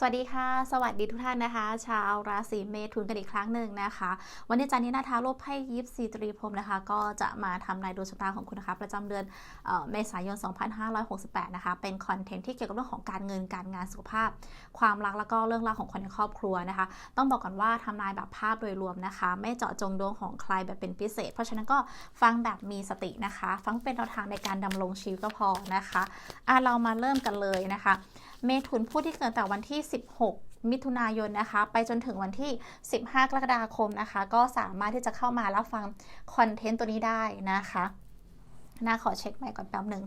สวัสดีค่ะ สวัสดีทุกท่านนะคะ ชาวราศีเมถุนกันอีกครั้งหนึ่งนะคะ วันนี้จันนี้นาทาโลกไพ่ยิปซีตรีพรมนะคะ ก็จะมาทำนายดวงชะตาของคุณนะคะ ประจำเดือนเออเมษายน 2568 นะคะ เป็นคอนเทนต์ที่เกี่ยวกับเรื่องของการเงินการงานสุขภาพ ความรักแล้วก็เรื่องราวของคนในครอบครัวนะคะ ต้องบอกก่อนว่าทำนายแบบภาพโดยรวมนะคะ ไม่เจาะจงดวงของใครแบบเป็นพิเศษ เพราะฉะนั้นก็ฟังแบบมีสตินะคะ ฟังเป็นแนวทางในการดำรงชีวิตก็พอนะคะอะเรามาเริ่มกันเลยนะคะ เมถุนผู้ที่เกิดแต่วันที่ 16 มิถุนายนนะคะ ไปจนถึงวันที่ 15 กรกฎาคมนะคะ ก็สามารถที่จะเข้ามารับฟังคอนเทนต์ตัวนี้ได้นะคะน่าขอเช็คใหม่ก่อนแป๊บหนึ่ง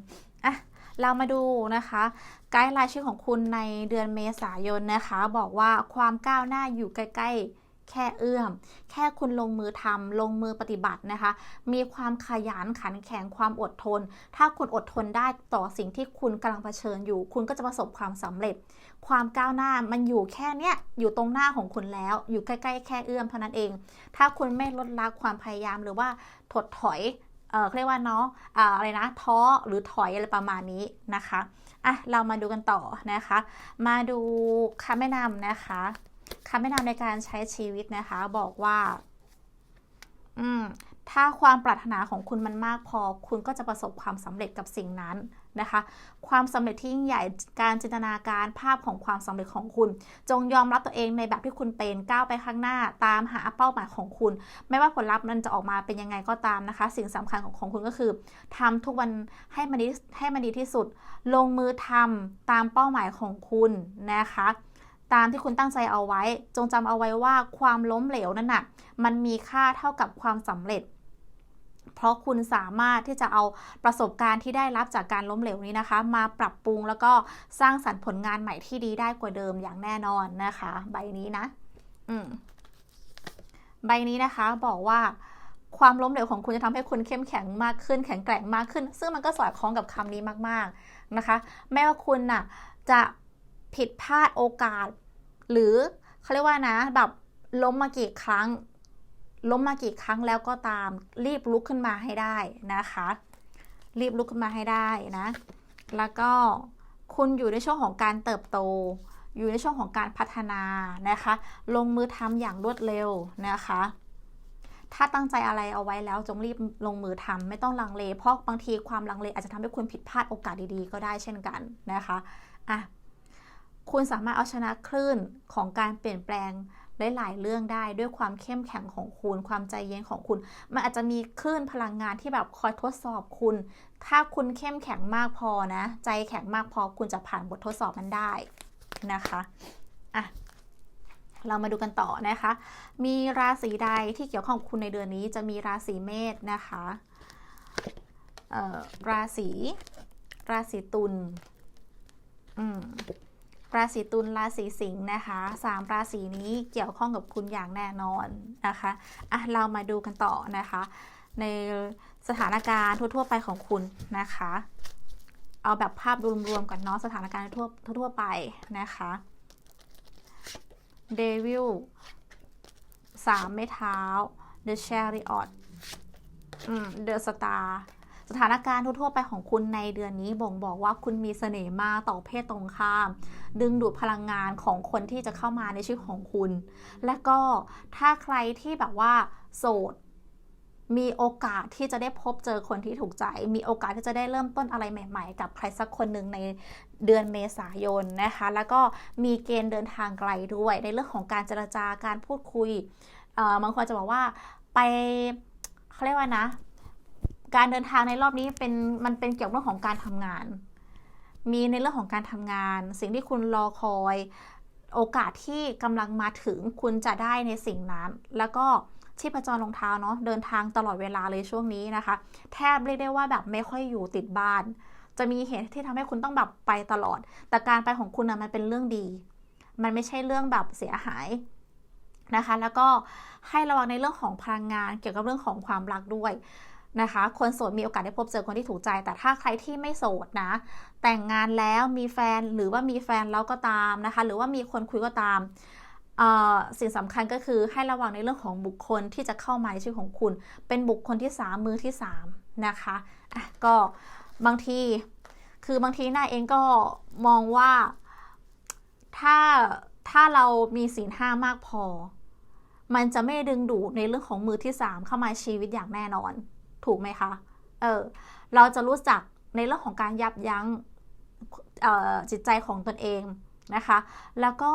อะเรามาดูนะคะ ไกด์ไลน์ชื่อของคุณในเดือนเมษายนนะคะ บอกว่าความก้าวหน้าอยู่ใกล้ๆ แค่เอื้อม แค่คุณลงมือทำลงมือปฏิบัตินะคะ มีความขยันขันแข็งความอดทน ถ้าคุณอดทนได้ต่อสิ่งที่คุณกำลังเผชิญอยู่ คุณก็จะประสบความสำเร็จ ความก้าวหน้ามันอยู่แค่เนี้ยอยู่ตรงหน้าของคุณแล้ว อยู่ใกล้ๆ แค่เอื้อมเท่านั้นเอง ถ้าคุณไม่ลดละความพยายามหรือว่าถดถอยเออเรียกว่าเนาะอ่าอะไรนะท้อหรือถอยอะไรประมาณนี้นะคะอะเรามาดูกันต่อนะคะ มาดูคำแนะนำนะคะ คำแนะนำในการใช้ชีวิตนะคะ บอกว่า อืมถ้าความปรารถนาของคุณมันมากพอ คุณก็จะประสบความสำเร็จกับสิ่งนั้นนะคะ ความสำเร็จที่ยิ่งใหญ่การจินตนาการภาพของความสำเร็จของคุณ จงยอมรับตัวเองในแบบที่คุณเป็นก้าวไปข้างหน้า ตามหาเป้าหมายของคุณ ไม่ว่าผลลัพธ์มันจะออกมาเป็นยังไงก็ตามนะคะ สิ่งสำคัญของของคุณก็คือทำทุกวันให้มันดีให้มันดีที่สุด ลงมือทำตามเป้าหมายของคุณนะคะ ตามที่คุณตั้งใจเอาไว้ จงจำเอาไว้ว่าความล้มเหลวนั่นน่ะมันมีค่าเท่ากับความสำเร็จ เพราะคุณสามารถที่จะเอาประสบการณ์ที่ได้รับจากการล้มเหลวนี้นะคะ มาปรับปรุงแล้วก็สร้างสรรค์ผลงานใหม่ที่ดีได้กว่าเดิมอย่างแน่นอนนะคะ ใบนี้นะ อืมใบนี้นะคะบอกว่าความล้มเหลวของคุณจะทำให้คุณเข้มแข็งมากขึ้น แข็งแกร่งมากขึ้น ซึ่งมันก็สอดคล้องกับคำนี้มากๆนะคะ แม้ว่าคุณน่ะจะผิดพลาดโอกาส หรือเขาเรียกว่านะแบบล้มมากี่ครั้ง ล้มมากี่ครั้งแล้วก็ตาม รีบลุกขึ้นมาให้ได้นะคะ รีบลุกขึ้นมาให้ได้นะ แล้วก็คุณอยู่ในช่วงของการเติบโต อยู่ในช่วงของการพัฒนานะคะ ลงมือทำอย่างรวดเร็วนะคะ ถ้าตั้งใจอะไรเอาไว้แล้วจงรีบลงมือทำไม่ต้องลังเล เพราะบางทีความลังเลอาจจะทำให้คุณผิดพลาดโอกาสดีๆ ก็ได้เช่นกันนะคะ อะ คุณสามารถเอาชนะคลื่นของการเปลี่ยนแปลงหลายๆเรื่องได้ด้วยความเข้มแข็งของคุณ ความใจเย็นของคุณ มันอาจจะมีคลื่นพลังงานที่แบบคอยทดสอบคุณ ถ้าคุณเข้มแข็งมากพอนะ ใจแข็งมากพอคุณจะผ่านบททดสอบมันได้นะคะอะเรามาดูกันต่อนะคะ มีราศีใดที่เกี่ยวข้องกับคุณในเดือนนี้จะมีราศีเมษนะคะเอ่อราศี ราศีตุลอืม ราศีตุลราศีสิงห์นะคะสามราศีนี้เกี่ยวข้องกับคุณอย่างแน่นอนนะคะอะเรามาดูกันต่อนะคะ ในสถานการณ์ทั่ว ๆ ไปของคุณนะคะ เอาแบบภาพรวมๆก่อนเนาะสถานการณ์ทั่วทั่วไปนะคะเดวิลสามไม้เท้า The Chariot อืม The Star สถานการณ์ทั่วๆไปของคุณในเดือนนี้บ่งบอกว่าคุณมีเสน่ห์มากต่อเพศตรงข้าม ดึงดูดพลังงานของคนที่จะเข้ามาในชีวิตของคุณ และก็ถ้าใครที่แบบว่า โสด มีโอกาสที่จะได้พบเจอคนที่ถูกใจ มีโอกาสที่จะได้เริ่มต้นอะไรใหม่ๆ กับใครสักคนหนึ่งในเดือนเมษายนนะคะ แล้วก็มีเกณฑ์เดินทางไกลด้วย ในเรื่องของการเจรจาการพูดคุยบางคนจะบอกว่าไปเขาเรียกว่านะ การเดินทางในรอบนี้เป็นมันเป็นเกี่ยวกับเรื่องของการทำงาน มีในเรื่องของการทำงาน สิ่งที่คุณรอคอย โอกาสที่กำลังมาถึงคุณจะได้ในสิ่งนั้น แล้วก็ชีพจรรองเท้าเนาะเดินทางตลอดเวลาเลยช่วงนี้นะคะ แทบเรียกได้ว่าแบบไม่ค่อยอยู่ติดบ้าน จะมีเหตุที่ทำให้คุณต้องแบบไปตลอด แต่การไปของคุณนะมันเป็นเรื่องดี มันไม่ใช่เรื่องแบบเสียหายนะคะ แล้วก็ให้ระวังในเรื่องของพลังงานเกี่ยวกับเรื่องของความรักด้วย นะคะ คนโสดมีโอกาสได้พบเจอคนที่ถูกใจ แต่ถ้าใครที่ไม่โสดนะ แต่งงานแล้วมีแฟนหรือว่ามีแฟนแล้วก็ตามนะคะ หรือว่ามีคนคุยก็ตามสิ่งสำคัญก็คือให้ระวังในเรื่องของบุคคลที่จะเข้ามาในชีวิตของคุณ เป็นบุคคลที่สามมือที่สามนะคะะก็บางทีคือบางทีหน้าเองก็มองว่าถ้าถ้าเรามีศีลห้ามากพอ มันจะไม่ดึงดูดในเรื่องของมือที่สามเข้ามาชีวิตอย่างแน่นอน ถูกไหมคะ เออ เราจะรู้จักในเรื่องของการยับยั้งจิตใจของตนเองนะคะ แล้วก็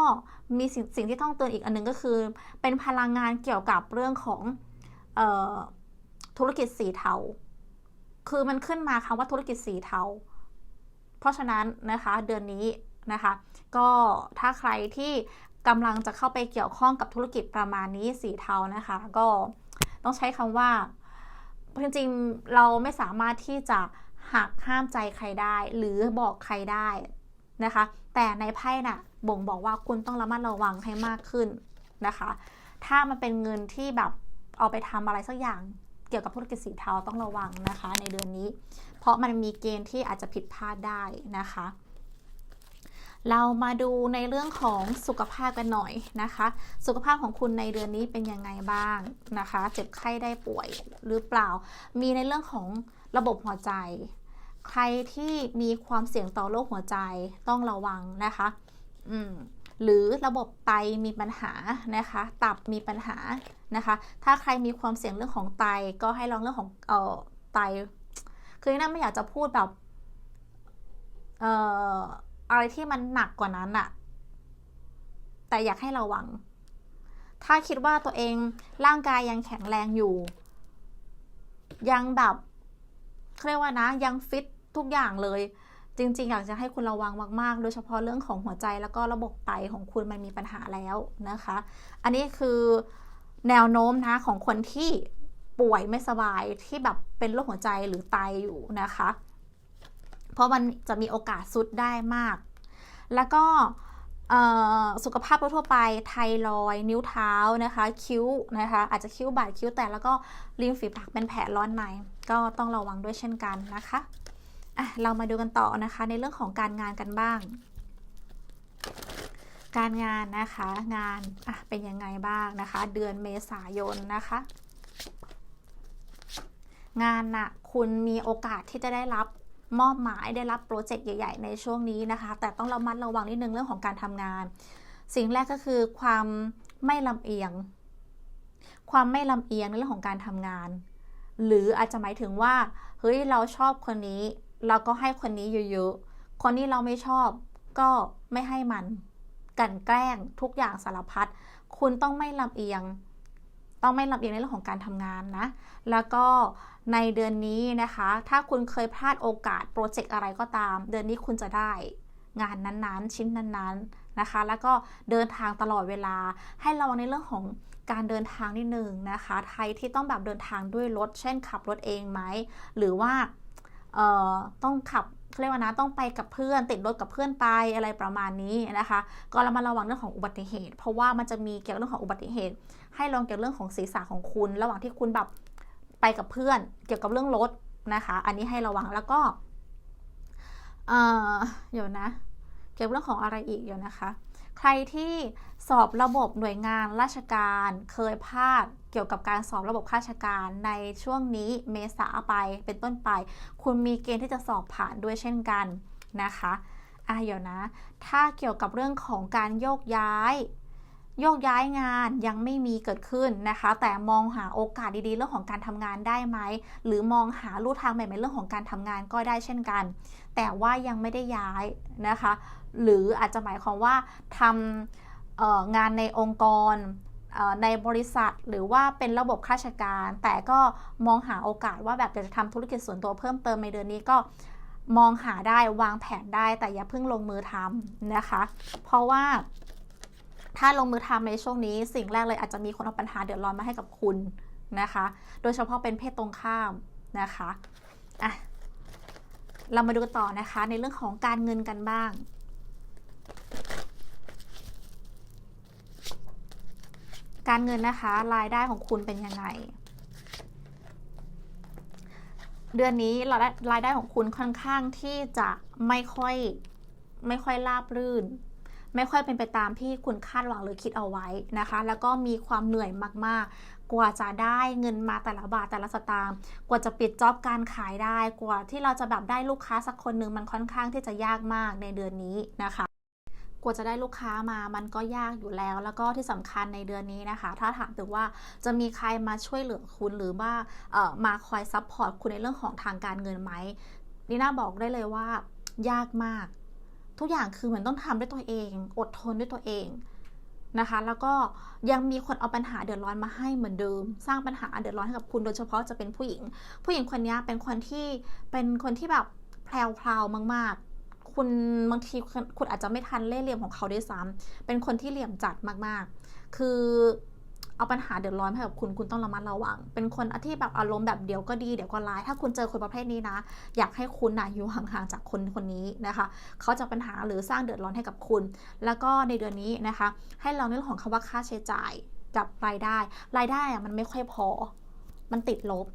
มีสิ่งสิ่งที่ต้องเตือนอีกอันนึงก็คือ เป็นพลังงานเกี่ยวกับเรื่องของออธุรกิจสีเทา คือมันขึ้นมาคำว่าธุรกิจสีเทา เพราะฉะนั้นนะคะเดือนนี้นะคะ ก็ถ้าใครที่กำลังจะเข้าไปเกี่ยวข้องกับธุรกิจประมาณนี้สีเทานะคะ ก็ต้องใช้คำว่า จริงๆเราไม่สามารถที่จะหักห้ามใจใครได้ หรือบอกใครได้นะคะ แต่ในไพ่น่ะบ่งบอกว่าคุณต้องระมัดระวังให้มากขึ้นนะคะ ถ้ามันเป็นเงินที่แบบเอาไปทำอะไรสักอย่างเกี่ยวกับธุรกิจสีเทาต้องระวังนะคะ ในเดือนนี้ เพราะมันมีเกณฑ์ที่อาจจะผิดพลาดได้นะคะ เรามาดูในเรื่องของสุขภาพกันหน่อยนะคะ สุขภาพของคุณในเดือนนี้เป็นยังไงบ้างนะคะ เจ็บไข้ได้ป่วยหรือเปล่า มีในเรื่องของระบบหัวใจ ใครที่มีความเสี่ยงต่อโรคหัวใจต้องระวังนะคะ อืมหรือระบบไตมีปัญหานะคะ ตับมีปัญหานะคะ ถ้าใครมีความเสี่ยงเรื่องของไตก็ให้ลองเรื่องของเอ่อไต คือน่าไม่อยากจะพูดแบบเอ่อ อะไรที่มันหนักกว่านั้นอะแต่อยากให้ระวัง ถ้าคิดว่าตัวเองร่างกายยังแข็งแรงอยู่ ยังแบบเรียกว่านะ ยังฟิตทุกอย่างเลย จริง ๆ อยากจะให้คุณระวังมากๆ โดยเฉพาะเรื่องของหัวใจแล้วก็ระบบไตของคุณมันมีปัญหาแล้วนะคะ อันนี้คือแนวโน้มนะของคนที่ป่วยไม่สบายที่แบบเป็นโรคหัวใจหรือไตอยู่นะคะ เพราะมันจะมีโอกาสสุดได้มาก แล้วก็สุขภาพทั่วไปไทรอยนิ้วเท้านะคะ คิ้วนะคะ อาจจะคิ้วบาดคิ้วแต่แล้วก็ริมฝีปากเป็นแผลร้อนใน ก็ต้องระวังด้วยเช่นกันนะคะอะเรามาดูกันต่อนะคะในเรื่องของการงานกันบ้าง การงานนะคะงานอะเป็นยังไงบ้างนะคะ เดือนเมษายนนะคะ งานน่ะคุณมีโอกาสที่จะได้รับ มอบหมายได้รับโปรเจกต์ใหญ่ ๆ ในช่วงนี้นะคะ แต่ต้องระมัดระวังนิดนึงเรื่องของการทำงาน สิ่งแรกก็คือความไม่ลำเอียง ความไม่ลำเอียงในเรื่องของการทำงาน หรืออาจจะหมายถึงว่าเฮ้ยเราชอบคนนี้ เราก็ให้คนนี้เยอะๆคนนี้เราไม่ชอบก็ไม่ให้มัน กันแกล้งทุกอย่างสารพัดคุณต้องไม่ลำเอียง ต้องไม่ลำเอียงในเรื่องของการทำงานนะ แล้วก็ในเดือนนี้นะคะ ถ้าคุณเคยพลาดโอกาสโปรเจกต์อะไรก็ตาม เดือนนี้คุณจะได้งานนั้นๆ ชิ้นนั้นๆนะคะ แล้วก็เดินทางตลอดเวลา ให้ระวังในเรื่องของการเดินทางนิดนึงนะคะ ใครที่ต้องแบบเดินทางด้วยรถ เช่นขับรถเองไหม หรือว่าต้องขับเรียกว่านะต้องไปกับเพื่อนติดรถกับเพื่อนไปอะไรประมาณนี้นะคะ ก็เรามาระวังเรื่องของอุบัติเหตุ เพราะว่ามันจะมีเกี่ยวกับเรื่องของอุบัติเหตุ ให้ลองเกี่ยวกับเรื่องของศีรษะของคุณ ระหว่างที่คุณแบบไปกับเพื่อน เกี่ยวกับเรื่องรถนะคะ อันนี้ให้ระวังแล้วก็เอ่อเดี๋ยวนะ เกี่ยวกับเรื่องของอะไรอีกเดี๋ยวนะคะ ใครที่สอบระบบหน่วยงานราชการเคยพลาดเกี่ยวกับการสอบระบบข้าราชการในช่วงนี้เมษาไปเป็นต้นไป คุณมีเกณฑ์ที่จะสอบผ่านด้วยเช่นกันนะคะอะเดี๋ยวนะ ถ้าเกี่ยวกับเรื่องของการโยกย้าย โยกย้ายงานยังไม่มีเกิดขึ้นนะคะ แต่มองหาโอกาสดีๆ เรื่องของการทำงานได้ไหม หรือมองหาลู่ทางใหม่ๆเรื่องของการทำงานก็ได้เช่นกัน แต่ว่ายังไม่ได้ย้ายนะคะ หรืออาจจะหมายความว่าทำงานในองค์กรในบริษัทหรือว่าเป็นระบบข้าราชการ แต่ก็มองหาโอกาสว่าแบบจะทำธุรกิจส่วนตัวเพิ่มเติมในเดือนนี้ก็มองหาได้วางแผนได้แต่อย่าเพิ่งลงมือทำนะคะ เพราะว่า ถ้าลงมือทำในช่วงนี้ สิ่งแรกเลยอาจจะมีคนเอาปัญหาเดือดร้อนมาให้กับคุณนะคะ โดยเฉพาะเป็นเพศตรงข้ามนะคะอะเรามาดูกันต่อนะคะในเรื่องของการเงินกันบ้างการเงินนะคะรายได้ของคุณเป็นยังไง เดือนนี้รายได้ของคุณค่อนข้างที่จะไม่ค่อยไม่ค่อยราบรื่น ไม่ค่อยเป็นไปตามที่คุณคาดหวังหรือคิดเอาไว้นะคะ แล้วก็มีความเหนื่อยมาก ๆ กว่าจะได้เงินมาแต่ละบาทแต่ละสตางค์กว่าจะปิดจ็อบการขายได้ กว่าที่เราจะแบบได้ลูกค้าสักคนหนึ่งมันค่อนข้างที่จะยากมากในเดือนนี้นะคะกว่าจะได้ลูกค้ามามันก็ยากอยู่แล้ว แล้วก็ที่สำคัญในเดือนนี้นะคะ ถ้าถามถึงว่าจะมีใครมาช่วยเหลือคุณหรือว่าเออมาคอยซัพพอร์ตคุณในเรื่องของทางการเงินไหมนี่น่าบอกได้เลยว่ายากมาก ทุกอย่างคือเหมือนต้องทำด้วยตัวเอง อดทนด้วยตัวเองนะคะ แล้วก็ยังมีคนเอาปัญหาเดือดร้อนมาให้เหมือนเดิม สร้างปัญหาเดือดร้อนให้กับคุณโดยเฉพาะจะเป็นผู้หญิง ผู้หญิงคนนี้เป็นคนที่เป็นคนที่แบบแพรวๆมาก ๆ คุณบางทีคุณคุณอาจจะไม่ทันเล่ห์เหลี่ยมของเขาด้วยซ้ำเป็นคนที่เหลี่ยมจัดมากๆ คือ เอาปัญหาเดือดร้อนให้กับคุณคุณต้องระมัดระวัง เป็นคนที่แบบอารมณ์แบบเดี๋ยวก็ดีเดี๋ยวก็ร้าย ถ้าคุณเจอคนประเภทนี้นะ อยากให้คุณนะอยู่ห่างๆจากคนคนนี้นะคะเขาจะปัญหาหรือสร้างเดือดร้อนให้กับคุณ แล้วก็ในเดือนนี้นะคะ ให้เราในเรื่องของคำว่าค่าใช้จ่ายกับรายได้ รายได้อะมันไม่ค่อยพอ มันติดลบ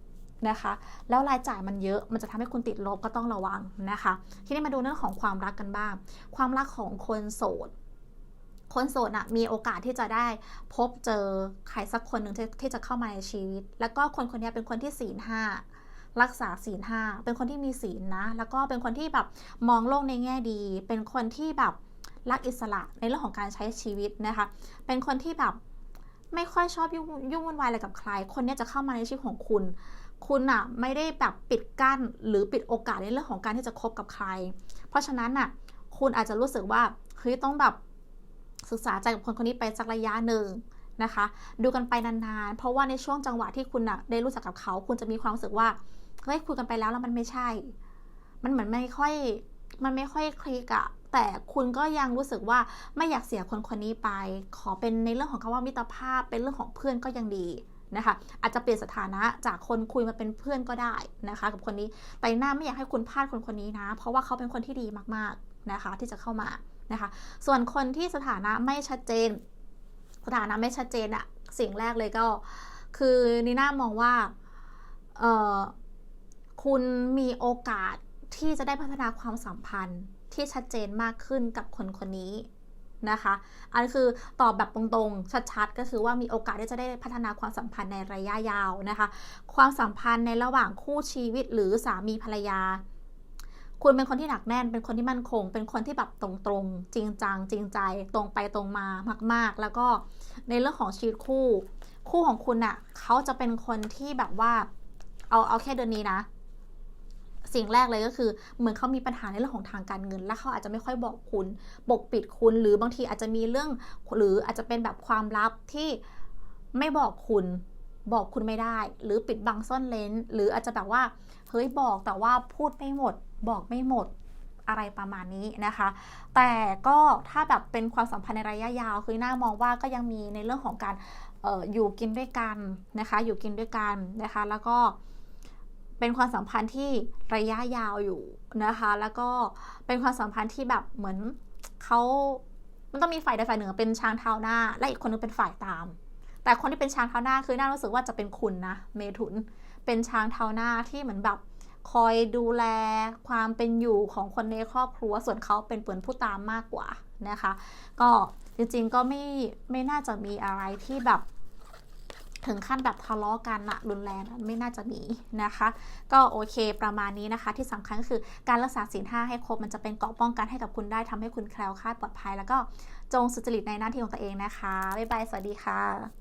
นะคะ แล้วรายจ่ายมันเยอะ มันจะทำให้คุณติดลบก็ต้องระวังนะคะ ทีนี้มาดูเรื่องของความรักกันบ้าง ความรักของคนโสด คนโสดอะมีโอกาสที่จะได้พบเจอใครสักคนหนึ่งที่ที่จะเข้ามาในชีวิต แล้วก็คนคนนี้เป็นคนที่ศีลห้ารักษาศีลห้าเป็นคนที่มีศีลนะ แล้วก็เป็นคนที่แบบมองโลกในแง่ดี เป็นคนที่แบบรักอิสระในเรื่องของการใช้ชีวิตนะคะ เป็นคนที่แบบไม่ค่อยชอบยุ่งยุ่งวุ่นวายอะไรกับใคร คนนี้จะเข้ามาในชีวิตของคุณ คุณอะไม่ได้แบบปิดกั้นหรือปิดโอกาสในเรื่องของการที่จะคบกับใคร เพราะฉะนั้นอะคุณอาจจะรู้สึกว่าเฮ้ยต้องแบบ ศึกษาใจกับคนคนนี้ไปสักระยะหนึ่งนะคะ ดูกันไปนานๆ เพราะว่าในช่วงจังหวะที่คุณอะได้รู้จักกับเขา คุณจะมีความรู้สึกว่าเฮ้ยคุยกันไปแล้วแล้วมันไม่ใช่ มันเหมือนไม่ค่อยมันไม่ค่อยคลิกอะแต่คุณก็ยังรู้สึกว่าไม่อยากเสียคนคนนี้ไป ขอเป็นในเรื่องของคำว่ามิตรภาพ เป็นเรื่องของเพื่อนก็ยังดีนะคะ อาจจะเปลี่ยนสถานะจากคนคุยมาเป็นเพื่อนก็ได้นะคะ กับคนนี้ แต่หน้าไม่อยากให้คุณพลาดคนคนนี้นะ เพราะว่าเขาเป็นคนที่ดีมากๆนะคะ ที่จะเข้ามา นะคะ ส่วนคนที่สถานะไม่ชัดเจน สถานะไม่ชัดเจนอะสิ่งแรกเลยก็ คือนีน่ามองว่าเออคุณมีโอกาสที่จะได้พัฒนาความสัมพันธ์ที่ชัดเจนมากขึ้นกับคนคนนี้นะคะ อันคือตอบแบบตรงๆ ชัดๆ ก็คือว่ามีโอกาสที่จะได้พัฒนาความสัมพันธ์ในระยะยาวนะคะ ความสัมพันธ์ในระหว่างคู่ชีวิตหรือสามีภรรยา คุณเป็นคนที่หนักแน่น เป็นคนที่มั่นคง เป็นคนที่แบบตรงๆ จริงจัง จริงใจ ตรงไปตรงมามาก ๆ แล้วก็ในเรื่องของชีวิตคู่ คู่ของคุณอะ่ะเขาจะเป็นคนที่แบบว่า เอาเอาแค่เดือนนี้นะ สิ่งแรกเลยก็คือ เหมือนเขามีปัญหาในเรื่องของทางการเงิน และเขาอาจจะไม่ค่อยบอกคุณปกปิดคุณ หรือบางทีอาจจะมีเรื่อง หรืออาจจะเป็นแบบความลับที่ไม่บอกคุณบอกคุณไม่ได้ หรือปิดบังซ่อนเลนหรืออาจจะแบบว่า เฮ้ยบอกแต่ว่าพูดไม่หมด บอกไม่หมดอะไรประมาณนี้นะคะ แต่ก็ถ้าแบบเป็นความสัมพันธ์ในระยะยาว คือหน้ามองว่าก็ยังมีในเรื่องของการอออยู่กินด้วยกันนะคะ อยู่กินด้วยกันนะคะ แล้วก็เป็นความสัมพันธ์ที่ระยะยาวอยู่นะคะ แล้วก็เป็นความสัมพันธ์ที่แบบเหมือนเขามันต้องมีฝ่ายใดฝ่ายหนึ่งเป็นช้างเท้าหน้า และอีกคนนึงเป็นฝ่ายตาม แต่คนที่เป็นช้างเท้าหน้าคือน่ารู้สึกว่าจะเป็นคุณนะเมถุน เป็นช้างเท้าหน้าที่เหมือนแบบ คอยดูแลความเป็นอยู่ของคนในครอบครัว ส่วนเขาเป็นเปือนผู้ตามมากกว่านะคะ ก็จริงๆก็ไม่ไม่น่าจะมีอะไรที่แบบถึงขั้นแบบทะเลาะกันอะรุนแรงไม่น่าจะมีนะคะ ก็โอเคประมาณนี้นะคะ ที่สำคัญก็คือการรักษาศีลห้าให้ครบมันจะเป็นเกราะป้องกันให้กับคุณได้ทำให้คุณแคล้วคลาดปลอดภัย แล้วก็จงสุจริตในหน้าที่ของตัวเองนะคะบ๊ายบายสวัสดีค่ะ